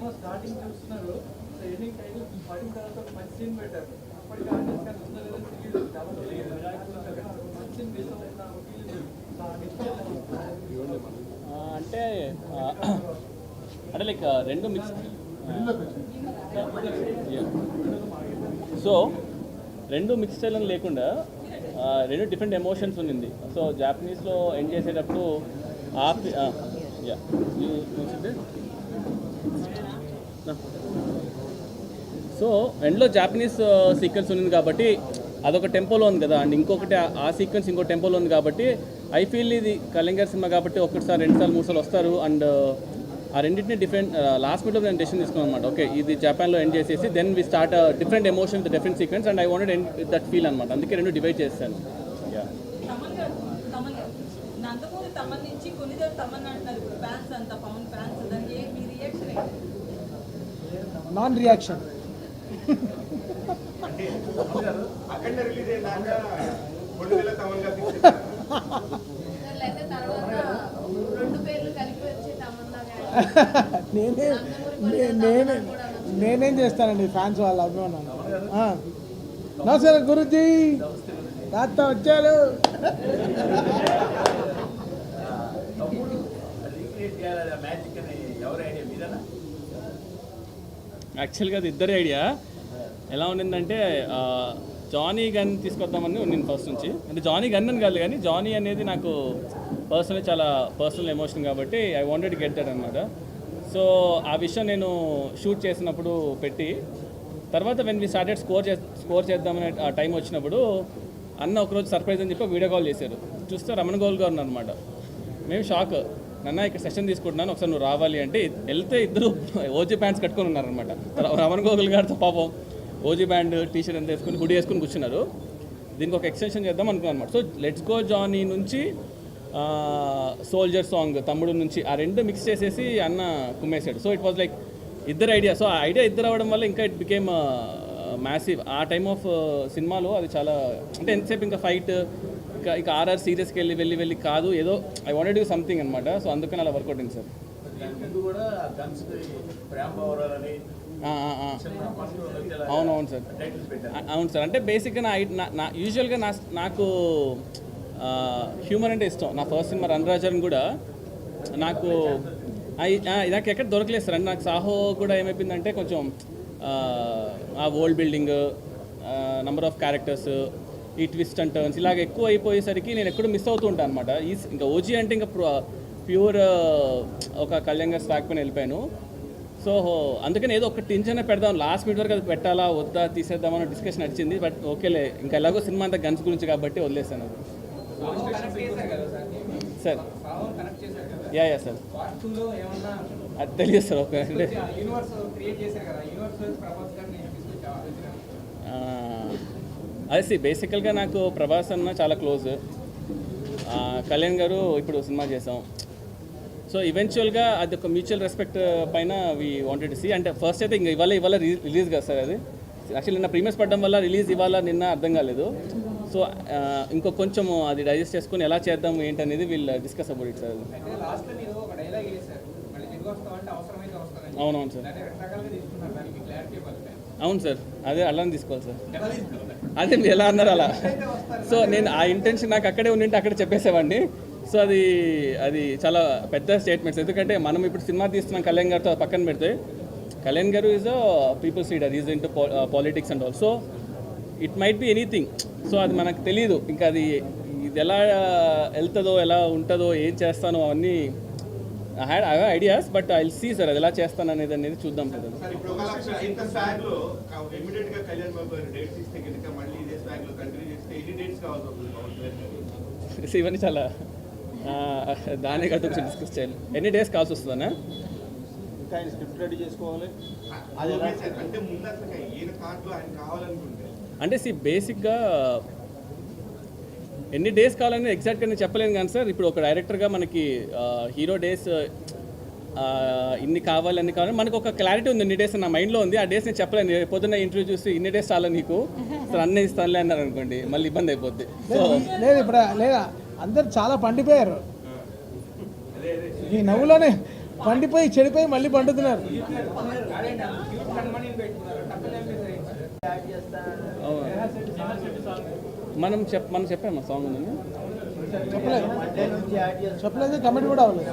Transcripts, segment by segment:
Cinema starting చూస్తున్నారు. So ending title పడిన తర్వాత మంచి సీన్ పెట్టారు. అప్పటికి ఆడియన్స్ కానీ ఉందో లేదో తెలియదు. చాలా తెలియదు మంచి సీన్ మిస్ అవుతున్నా అంటే అంటే లైక్ రెండు మిక్స్ సో రెండు మిక్స్ అని లేకుండా రెండు డిఫరెంట్ ఎమోషన్స్ ఉన్నింది సో జాపనీస్లో ఎండ్ చేసేటప్పుడు ఆ యా సో ఎండ్లో జాపనీస్ సీక్వెన్స్ ఉంది కాబట్టి అదొక టెంపోలో ఉంది కదా. అండ్ ఇంకొకటి ఆ- సీక్వెన్స్ ఇంకో టెంపోలో ఉంది కాబట్టి ఐ ఫీల్ ఇది కళింగర్ సినిమా కాబట్టి ఒకటిసారి రెండు సార్లు మూడు సార్లు వస్తారు అండ్ ఆ రెండింటిని డిఫరెంట్ లాస్ట్ మినిట్లో నేను డెసిషన్ తీసుకున్నాను అనమాట ఓకే ఇది జపాన్లో ఎండ్ చేసేసి then we start different emotion different sequence and I wanted end that feel అనమాట అందుకే రెండు డివైడ్ చేస్తాను యా తమన్ గారు తమన్ గారు నందమూరి తమన్ నుంచి కొన్నిదేవి తమన్ అంటున్నారు ఇప్పుడు ఫ్యాన్స్ అంతా పవన్ ఫ్యాన్స్ దానికి ఏ- మీ రియాక్షన్ ఏంటి నాన్ రియాక్షన్ అఖండ రిలీజ్ అయ్యాక రెండు వేల తమన్గా అయితే తర్వాత రెండు పేర్లు కలిపి వచ్చి నాన్ రియాక్షన్. నేనే నేనే నేనేం చేస్తానండి ఫ్యాన్స్ వాళ్ళ అభిమానాలు? నమస్కారం గురుజీ. తాత వచ్చారు. యాక్చువల్గా అది ఇద్దరి ఐడియా. ఎలా ఉండిందంటే జానీ గన్ తీసుకొద్దామని ఉండింది ఫస్ట్ నుంచి. అంటే జానీ గన్ అని కాదు కానీ జానీ అనేది నాకు పర్సనల్ చాలా పర్సనల్ ఎమోషన్ కాబట్టి ఐ వాంటెడ్ గెట్ దట్ అనమాట సో ఆ విషయం నేను షూట్ చేసినప్పుడు పెట్టి తర్వాత వెన్ వి స్టార్టెడ్ స్కోర్ చే స్కోర్ చేద్దామనే ఆ టైం వచ్చినప్పుడు అన్న ఒకరోజు సర్ప్రైజ్ అని చెప్పి వీడియో కాల్ చేశారు. చూస్తే రమణ గోల్ గారు అనమాట మేము షాక్ నన్న ఇక్కడ సెషన్ తీసుకుంటున్నాను ఒకసారి నువ్వు రావాలి అంటే వెళ్తే ఇద్దరు ఓజీ ప్యాంట్స్ కట్టుకొని ఉన్నారనమాట రమణ గోగుల్ గారితో పాపం ఓజీ బ్యాండ్ టీ షర్ట్ అంతా వేసుకుని హుడీ వేసుకుని కూర్చున్నారు. దీనికి ఒక ఎక్స్టెన్షన్ చేద్దాం అనుకున్నాను అనమాట సో లెట్స్ గో జానీ నుంచి సోల్జర్ సాంగ్ తమ్ముడు నుంచి ఆ రెండు మిక్స్ చేసేసి అన్న కుమ్మేశాడు. సో ఇట్ వాజ్ లైక్ ఇద్దరు ఐడియా. సో ఆ ఐడియా ఇద్దరు అవ్వడం వల్ల ఇంకా ఇట్ బికేమ్ మ్యాసివ్ ఆ టైమ్ ఆఫ్ సినిమాలో అది చాలా అంటే ఎంతసేపు ఇంకా ఫైట్ ఇక ఆర్ఆర్ సీరియస్కి వెళ్ళి వెళ్ళి వెళ్ళి కాదు ఏదో ఐ వాంటెడ్ డూ సంథింగ్ అనమాట సో అందుకని అలా వర్కౌట్ అయింది సార్. అవునవును సార్. అవును సార్. అంటే బేసిక్గా నా నా- నా యూజువల్గా నా నాకు హ్యూమర్ అంటే ఇష్టం. నా ఫస్ట్ సినిమా రన్రాజన్ కూడా నాకు నాకు ఎక్కడ దొరకలేదు సార్. అంటే నాకు సాహో కూడా ఏమైపోయిందంటే కొంచెం ఆ, old building number of characters ఈ ట్విస్ట్ అండ్ టర్న్స్. ఇలాగ ఎక్కువ అయిపోయేసరికి నేను ఎక్కడో మిస్ అవుతూ ఉంటాను అనమాట ఈ ఇంకా ఓజీ అంటే ఇంకా ప్యూర్ ఒక కళ్యాణ్ గారి స్టాక్ పైన వెళ్ళిపోయాను. సో అందుకని ఏదో ఒక టించనే పెడదాం. లాస్ట్ మినిట్ వరకు అది పెట్టాలా వద్దా తీసేద్దామని డిస్కషన్ నడిచింది. బట్ ఓకేలే ఇంకా ఎలాగో సినిమా అంతా గన్స్ గురించి కాబట్టి వదిలేసాను సార్ యా యా సార్ అది తెలియదు సార్ ఓకే అంటే అదే సి బేసికల్గా నాకు ప్రభాస్ అన్న చాలా క్లోజ్ కళ్యాణ్ గారు ఇప్పుడు సినిమా చేసాం. సో ఈవెన్చువల్గా అది ఒక మ్యూచువల్ రెస్పెక్ట్ పైన వి వాంటెడ్ సి అంటే ఫస్ట్ అయితే ఇంకా ఇవాళ ఇవాళ రిలీజ్ కదా సార్ అది. యాక్చువల్లీ నిన్న ప్రీమియర్స్ పడడం వల్ల రిలీజ్ ఇవాళ నిన్న అర్థం కాలేదు. సో ఇంకో కొంచెం అది డైజెస్ట్ చేసుకొని ఎలా చేద్దాం ఏంటనేది వీళ్ళు డిస్కస్ అబౌట్ ఇట్ సార్ అవునవును సార్. అవును సార్. అదే అలానే తీసుకోవాలి సార్. అదే మీరు ఎలా అన్నారు అలా? సో నేను ఆ ఇంటెన్షన్ నాకు అక్కడే ఉండింటే అక్కడ చెప్పేసేవాడిని. సో అది అది చాలా పెద్ద స్టేట్మెంట్స్ ఎందుకంటే మనం ఇప్పుడు సినిమా తీస్తున్నాం కళ్యాణ్ గారితో పక్కన పెడితే Kalyan garu is a people's leader is into politics and all so it might be anything so అది మనకు తెలియదు ఇంకా అది ఇది ఎలా వెళ్తుందో ఎలా ఉంటుందో ఏం చేస్తానో అవన్నీ I had I ideas but I see sir అది ఎలా చేస్తాను అనేది అనేది చూద్దాం సార్ అది సార్ ఇప్పుడు ఒకవేళ ఇంత స్వాగ్లో ఇమీడియట్గా కళ్యాణ్ బాబు గారు డేట్స్ ఇస్తే కనుక మళ్ళీ ఇదే స్వాగ్లో కంటిన్యూ చేస్తే ఎన్ని డేట్స్ కావాల్సి వస్తుంది పవన్ కళ్యాణ్ గారు? సో ఇవన్నీ చాలా ఆ, దాని గట్టు కొంచెం డిస్కస్ చేయాలి. ఎన్ని డేస్ కావాల్సి వస్తుందన్నా? ఇంకా ఆయన స్క్రిప్ట్ రెడీ చేసుకోవాలి. అది ఓకే సార్ అంటే ముందు అసలు ఈయన కార్డ్లో ఆయన కావాలనుకుంటే. అంటే సి బేసిక్గా ఎన్ని డేస్ కావాలని ఎగ్జాక్ట్గా నేను చెప్పలేను కానీ సార్ ఇప్పుడు ఒక డైరెక్టర్గా మనకి హీరో డేస్ ఇన్ని కావాలి అన్ని కావాలి మనకు ఒక క్లారిటీ ఉంది ఇన్ని డేస్ నా మైండ్లో ఉంది. ఆ డేస్ నేను చెప్పలేను. పొద్దున్న ఇంటర్వ్యూ చూసి ఇన్ని డేస్ చాలా నీకు. సార్ అన్నీ ఇస్తానులే అన్నారు అనుకోండి మళ్ళీ ఇబ్బంది అయిపోద్ది. సో లేదు లేదు ఇప్పుడు లేదా అందరు చాలా పండిపోయారు. ఈ నవ్వులోనే పండిపోయి చెడిపోయి మళ్ళీ పండుతున్నారు. అవును. మనం చెప్ మనం చెప్పామా సాంగ్ ఉందని? చెప్పలేదు. చెప్పలేదు కమెంట్ కూడా అవ్వలేదు.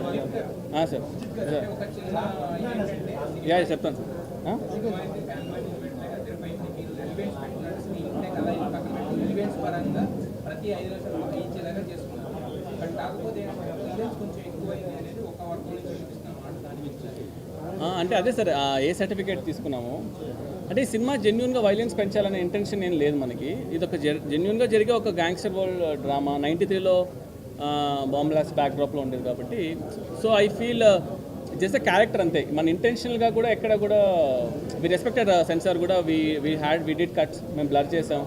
సార్. సార్. యా చెప్తాను. సార్ ప్రతి ఐదు లక్షలు ఇచ్చేలాగా చేసుకున్నాం బట్ కాకపోతే కొంచెం అనేది ఒక నుంచి అంటే అదే సార్ ఏ సర్టిఫికేట్ తీసుకున్నాము అంటే ఈ సినిమా జెన్యున్గా వైలెన్స్ పెంచాలనే ఇంటెన్షన్ ఏం లేదు మనకి. ఇది ఒక జెన్యున్గా జరిగే ఒక గ్యాంగ్స్టర్ వరల్డ్ డ్రామా నైంటీ త్రీలో బాంబ్లాస్ బ్యాక్ బ్యాక్డ్రాప్లో ఉండేది కాబట్టి. So I feel just character అంతే. మన ఇంటెన్షనల్గా కూడా ఎక్కడ కూడా వి రెస్పెక్టెడ్ సెన్సార్ కూడా we we had we did cuts మేము బ్లర్ చేసాం.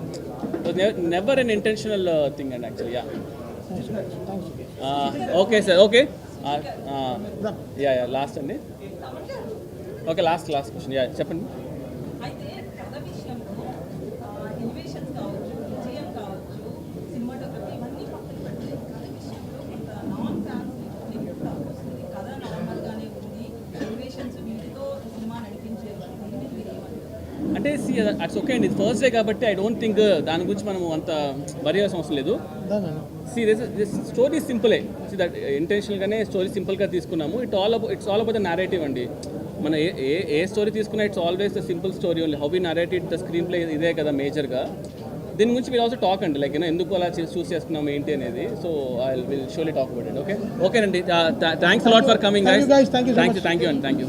Never an intentional thing and actually yeah okay sir okay yeah yeah last అండి. Okay last last question yeah చెప్పండి. అంటే సి అట్స్ ఓకే అండి. First day కాబట్టి I don't think దాని గురించి మనం అంత వరి అవసరం లేదు. సి దిస్ స్టోరీ సింపులే సి దట్ ఇంటెన్షనల్గానే స్టోరీ సింపుల్గా తీసుకున్నాము. It all it's all about the narrative అండి. మన ఏ ఏ ఏ స్టోరీ తీసుకున్నా it's always the simple story only how we narrated the screenplay ఇదే కదా మేజర్గా దీని గురించి మీరు ఆల్సో టాక్ అండి. లైక్ ఎందుకు అలా చూస్ చేసుకున్నాం ఏంటి అనేది. So I will solely talk about it okay ఓకేనండి thanks a lot for coming thank you. Thank you అండి థ్యాంక్ యూ